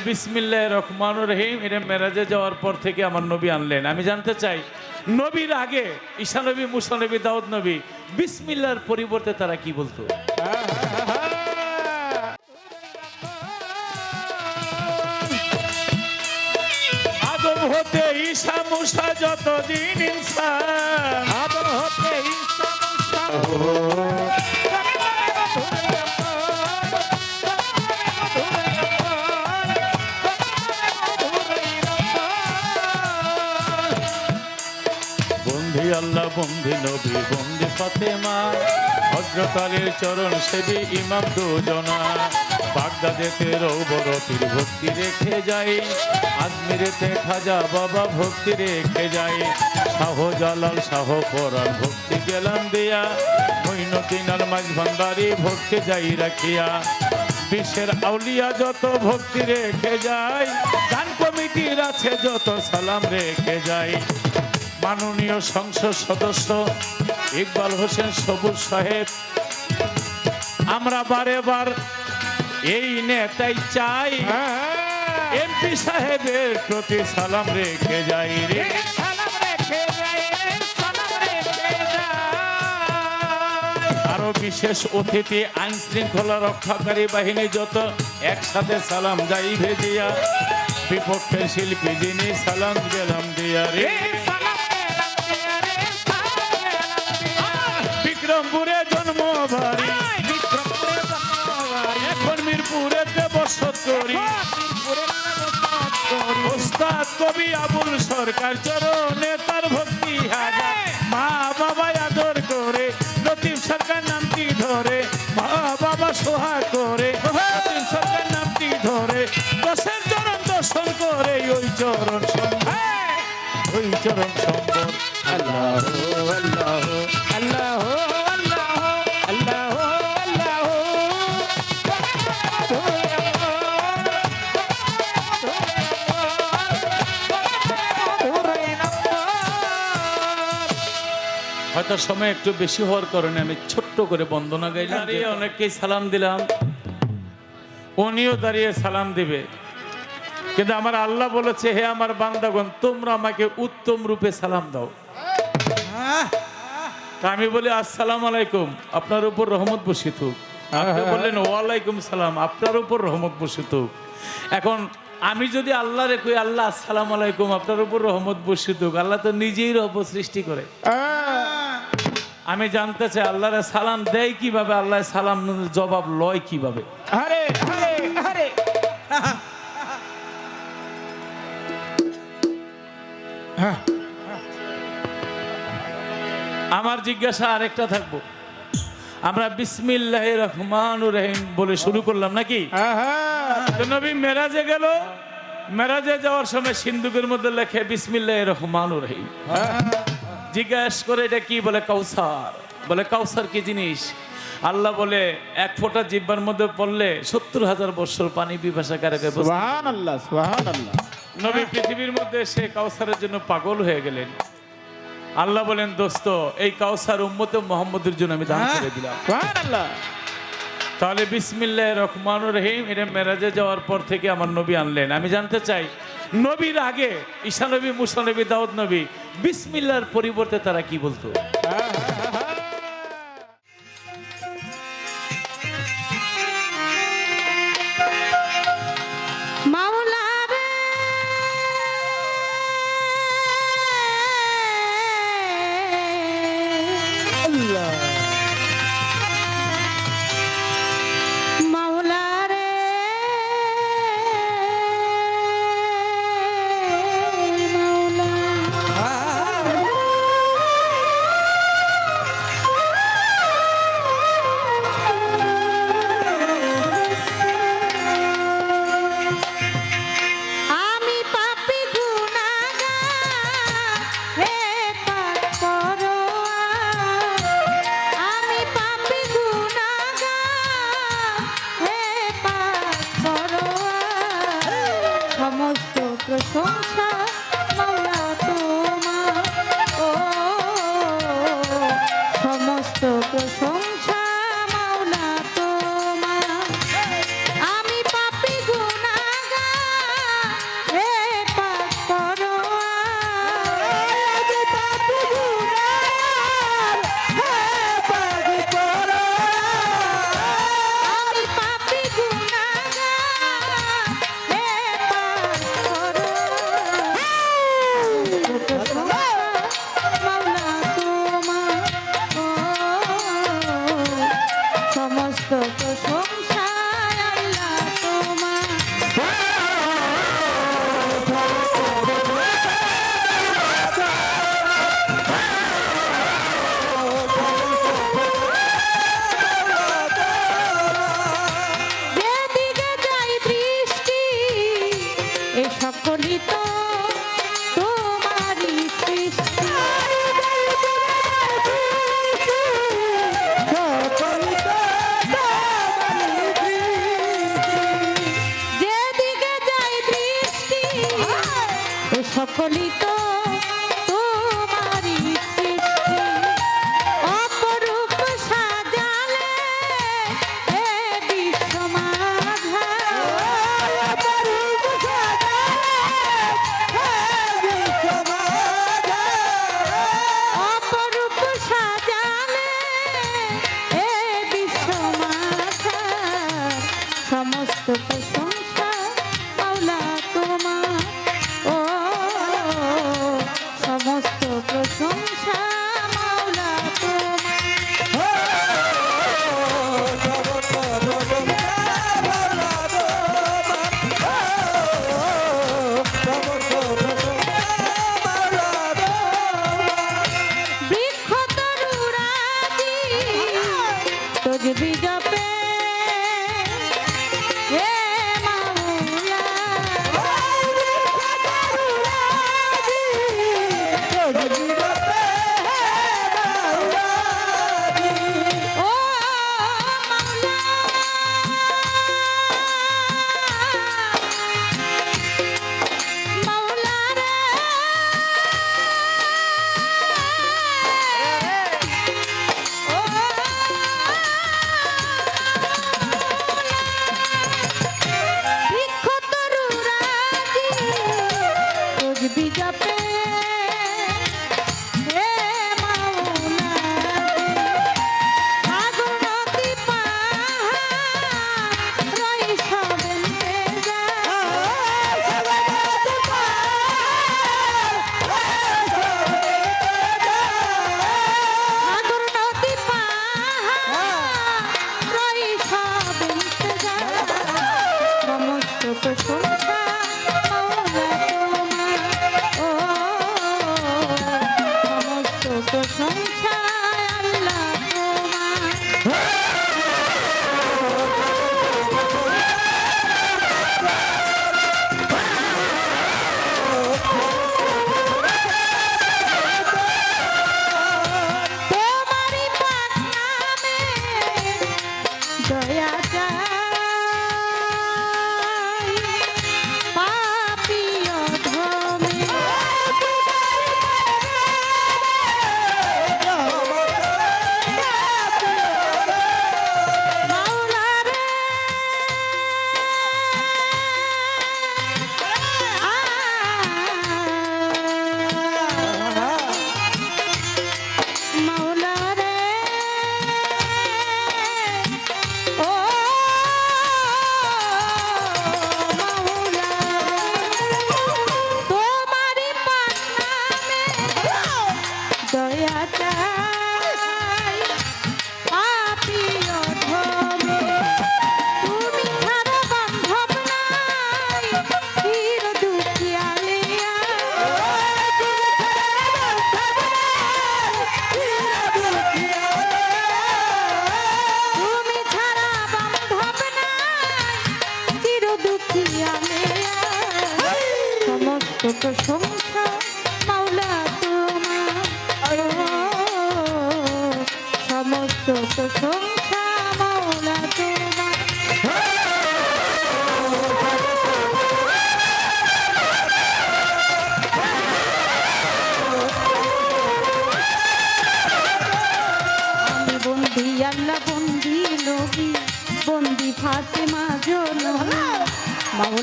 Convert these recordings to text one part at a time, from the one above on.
তাহলে বিসমিল্লাহ রহমান রহিম এটা মেরাজে যাওয়ার পর থেকে আমার নবী আনলেন। আমি জানতে চাই নবীর আগে ঈশা নবী মুসা নবী দাউদ নবী বিসমিল্লার পরিবর্তে তারা কি বলতো? আদম হতে ঈশা মুসা যতদিন ইনসান। আদর হতে মুসা আল্লাহ বন্ধি নবী বন্ধি ফাতেমা। হজরতালের চরণ সেবী ইমাম দুজনা। বাগদাদেতে রৌবরতির ভক্তি রেখে যাই। আজমিরেতে খাজা বাবা ভক্তি রেখে যাই। শাহ জালাল শাহ পরাণ ভক্তি গেলাম দিয়া। মৈনতিন আল মাঝ ভান্ডারি ভক্তি যাই রাখিয়া। বিশ্বের আউলিয়া যত ভক্তি রেখে যায় গান কমিটির আছে যত সালাম রেখে যায় মাননীয় সংসদ সদস্য ইকবাল হোসেন সবুজ সাহেব আমরা বারে বার এই নেতাই চাই। এমপি সাহেবের প্রতি সালাম রেখে যাই রে। আরও বিশেষ অতিথি আইন শৃঙ্খলা রক্ষাকারী বাহিনী যত একসাথে সালাম যাই ভেদিয়া বিপক্ষের শিল্পী যিনি সালাম গেলাম দিয়া রে। বিক্রমপুরে জন্ম ভাই। এখন মিরপুরেতে বসত করি। মিরপুরে নবসাত করি। ওস্তাদ কবি আবুল সরকার চরণে তার ভক্তি হাজার। মা বাবা আদর করে লতিফ সরকার নামটি ধরে মা বাবা সোহা করে। হয়তো সময় একটু বেশি হওয়ার কারণে আমি ছোট্ট করে বন্দনা গাইলাম দাঁড়িয়ে অনেককেই সালাম দিলাম। উনিও দাঁড়িয়ে সালাম দিবে। কিন্তু আমার আল্লাহ বলেছে হে আমার বান্দাগণ তোমরা আমাকে উত্তম রূপে সালাম দাও। আমি বলি আসসালাম আলাইকুম আপনার উপর রহমত বসিত হোক। আপনি বললেন ওয়ালাইকুম সালাম আপনার উপর রহমত বসিত হোক। এখন আমি যদি আল্লাহ রেখে আল্লাহ আসসালাম আলাইকুম আপনার উপর রহমত বসিত হোক আল্লাহ তো নিজেই রহমত সৃষ্টি করে। আমি জানতে চাই আল্লাহর সালাম দেয় কীভাবে? আল্লাহ সালাম জবাব লয় কীভাবে? আরে আরে আরে। আমার জিজ্ঞাসা আরেকটা থাকব। আমরা বিসমিল্লাহ রহমান রহিম বলে শুরু করলাম নাকি? তো নবী মেরাজে গেল। মেরাজে যাওয়ার সময় সিন্ধুকের মধ্যে লেখে বিসমিল্লাহ রহমান রহিম। জিজ্ঞাস করে এটা কি বলে কাউসার? বলে কাউসার কি জিনিস? আল্লাহ বলে এক ফোঁটা জিব্বার মধ্যে পড়লে সত্তর হাজার বছর পানি সুবহান আল্লাহ নবী পৃথিবীর মধ্যে সে কাউসারের জন্য পাগল হয়ে গেলেন। আল্লাহ বলেন দোস্ত এই কাউসার উম্মতে মোহাম্মদের জন্য আমি দান করে দিলাম। তাহলে বিসমিল্লাহ রহমান রহিম এটা মেরাজে যাওয়ার পর থেকে আমার নবী আনলেন। আমি জানতে চাই নবীর আগে ঈশা নবী মুসা নবী দাউদ নবী বিসমিল্লার পরিবর্তে তারা কি বলতো? মাওলা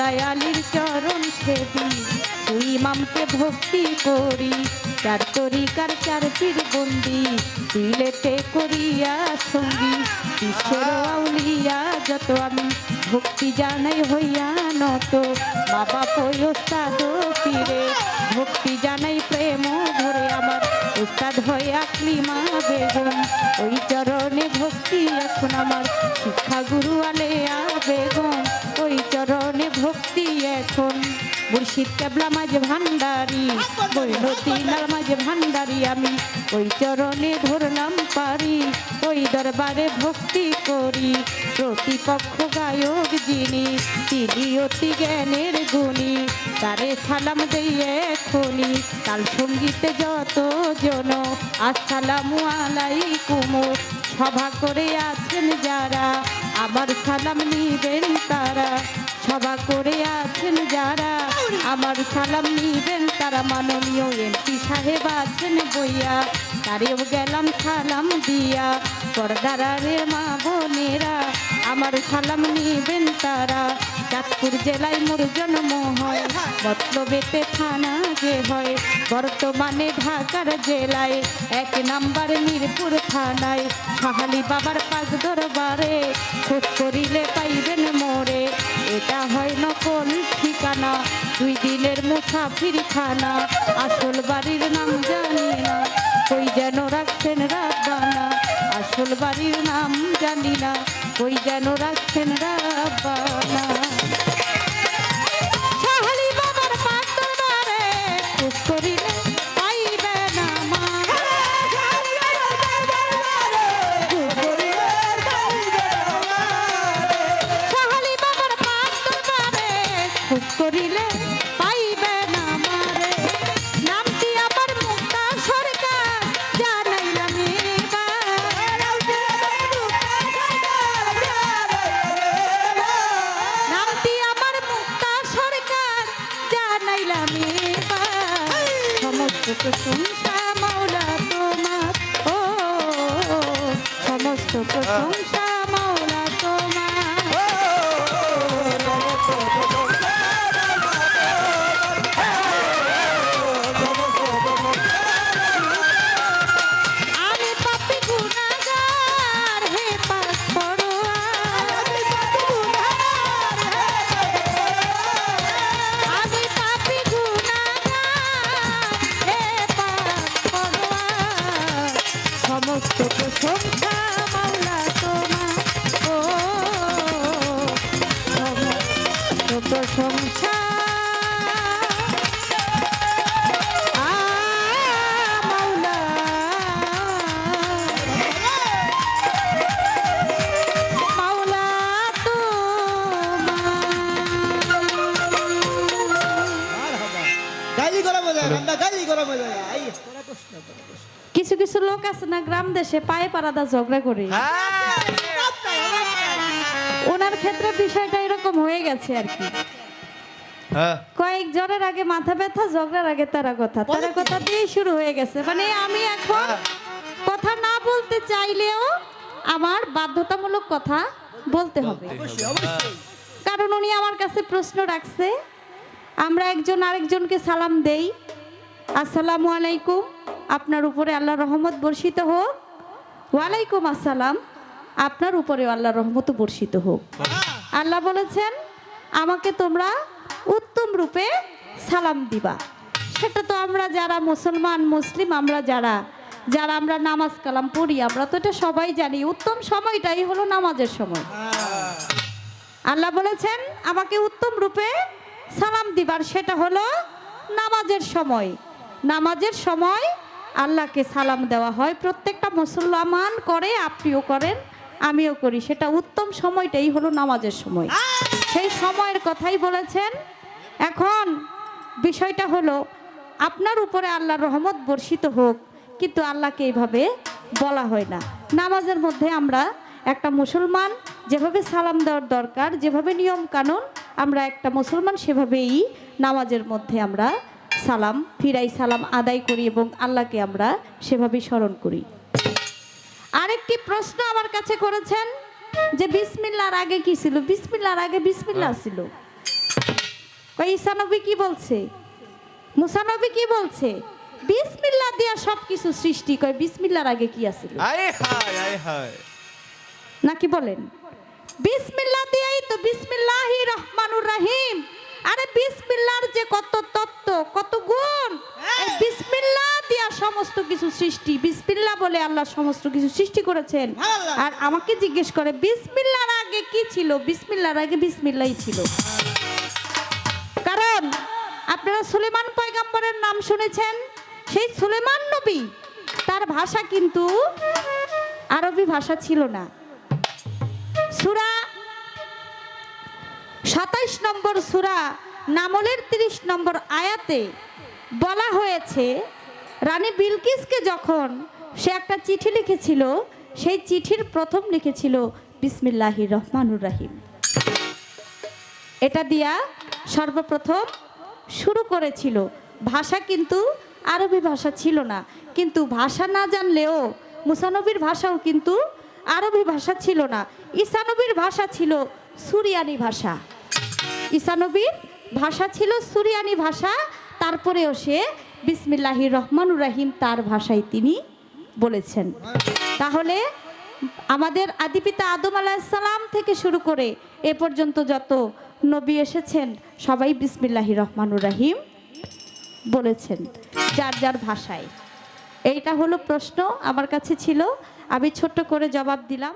মাওলাই আলীর চরণ সেবি, তুই ইমামকে ভক্তি করি চার তরিকার চার পীর বন্দি দিলেতে করিয়া সঙ্গী বিশ্বের আউলিয়া যত আমি, ভক্তি জানাই হইয়া নত বাবা পয়স্তাদ পীরে ভক্তি জানাই প্রেম ভরে আমার, উস্তাদ হয়ে আকলিমা কেবলা মাঝে ভান্ডারি বৈনতিনার মাঝে ভান্ডারি আমি। ওই চরণে ধরলাম পারি, ওই দরবারে ভক্তি করি। প্রতিপক্ষ গায়ক যিনি, তিনি অতি জ্ঞানের গুণী। তারে সালাম দেই এখনি তাল সঙ্গীতে যত জন। আসসালামু আলাইকুম, সভা করে আছেন যারা। আমার সালাম নিবেন তারা, সভা করে আছেন যারা। আমার সালাম নিবেন তারা, মাননীয় এমপি সাহেব আছেন বইয়া। তারেও গেলাম সালাম দিয়া পর্দারে মা বোনেরা। আমার সালাম নিবেন তারা চাঁদপুর জেলায় মোর জন্ম হয়। মতলবেতে থানা যে হয়, বর্তমানে ঢাকার জেলায়। এক নাম্বার মিরপুর থানায়। সাহালি বাবার পাক দরবারে খোঁজ করিলে পাইবেন মোরে। এটা হয় নকল ঠিকানা, দুই দিনের মুসাফির খানা আসল বাড়ির নাম জানি না, কই যেন রাখছেন রাব্বানা আসল বাড়ির নাম জানি না ওই যেন রাখছেন রাব্বানা। কিছু কিছু লোক আছে না গ্রাম দেশে পায়ে পারাদা ঝগড়া করে। ওনার ক্ষেত্রে বিষয়টা এরকম হয়ে গেছে আর কি। কয়েক জনের আগে মাথা ব্যথা ঝগড়ার আগে তারা কথা। তারা কথা দিয়েই শুরু হয়ে গেছে। মানে আমি এখন কথা না বলতে চাইলেও আমার বাধ্যতামূলক কথা বলতে হবে। কারণ উনি আমার কাছে প্রশ্ন রাখছে আমরা একজন আরেকজনকে সালাম দেই। আসসালামু আলাইকুম। আপনার উপরে আল্লাহ রহমত বর্ষিত হোক। ওয়ালাইকুম আসসালাম। আপনার উপরে আল্লাহ রহমত বর্ষিত হোক। আল্লাহ বলেছেন আমাকে তোমরা উত্তম রূপে সালাম দিবা। সেটা তো আমরা যারা মুসলমান, মুসলিম, আমরা যারা যারা আমরা নামাজ কালাম পড়ি, আমরা তো এটা সবাই জানি। উত্তম সময়টাই হলো নামাজের সময়। আল্লাহ বলেছেন, আমাকে উত্তম রূপে সালাম দিবার সেটা হলো নামাজের সময়। নামাজের সময় আল্লাহকে সালাম দেওয়া হয়। প্রত্যেকটা মুসলমান করে, আপনিও করেন, আমিও করি। সেটা উত্তম সময়টাই হলো নামাজের সময়। সেই সময়ের কথাই বলেছেন। এখন বিষয়টা হলো, আপনার উপরে আল্লাহর রহমত বর্ষিত হোক, কিন্তু আল্লাহকে এইভাবে বলা হয় না। নামাজের মধ্যে আমরা একটা মুসলমান যেভাবে সালাম দেওয়ার দরকার, যেভাবে নিয়ম কানুন, আমরা একটা মুসলমান সেভাবেই নামাজের মধ্যে আমরা সালাম, ফিরাই সালাম আদায় করি এবং আল্লাহকে আমরা সেভাবে স্মরণ করি। আরেকটি প্রশ্ন আমার কাছে করেছেন যে বিসমিল্লার আগে কি ছিল? বিসমিল্লার আগে বিসমিল্লা ছিল। কই ঈসানবী কি বলছে? মুসানবী কি বলছে? বিসমিল্লা দিয়া সবকিছু সৃষ্টি কয় বিসমিল্লার আগে কি আছিল? হায় হায়। নাকি বলেন? বিসমিল্লা দিয়াই তো বিসমিল্লাহি রহমানুর রহিম। আরে বিসমিল্লার যে কত তত্ত্ব কত গুণ। বিসমিল্লা দিয়া সমস্ত কিছু সৃষ্টি বিসমিল্লা বলে আল্লাহ সমস্ত কিছু সৃষ্টি করেছেন। আর আমাকে জিজ্ঞেস করে বিসমিল্লার আগে কি ছিল? বিসমিল্লার আগে বিসমিল্লাই ছিল। কারণ আপনারা সুলেমান পয়গাম্বরের নাম শুনেছেন? সেই সুলেমান নবী তার ভাষা কিন্তু আরবি ভাষা ছিল না। সুরা সাতাইশ নম্বর সুরা নামলের তিরিশ নম্বর আয়াতে বলা হয়েছে, রানী বিলকিসকে যখন সে একটা চিঠি লিখেছিল, সেই চিঠির প্রথম লিখেছিল, বিসমিল্লাহির রহমানুর রাহিম। এটা দিয়া সর্বপ্রথম শুরু করেছিল। ভাষা কিন্তু আরবি ভাষা ছিল না, কিন্তু ভাষা না জানলেও মুসানবীর ভাষাও কিন্তু আরবি ভাষা ছিল না। ঈসানবীর ভাষা ছিল সুরিয়ানি ভাষা। ঈসানবীর ভাষা ছিল সুরিয়ানি ভাষা, তারপরেও সে বিসমিল্লাহির রহমানুর রাহিম তার ভাষায় তিনি বলেছেন। তাহলে আমাদের আদিপিতা আদম আলাহিসাল্লাম থেকে শুরু করে এ পর্যন্ত যত নবী এসেছেন, সবাই বিসমিল্লাহি রহমানুর রাহিম বলেছেন যার যার ভাষায়। এইটা হলো প্রশ্ন, আমার কাছে ছিল। আমি ছোট্ট করে জবাব দিলাম।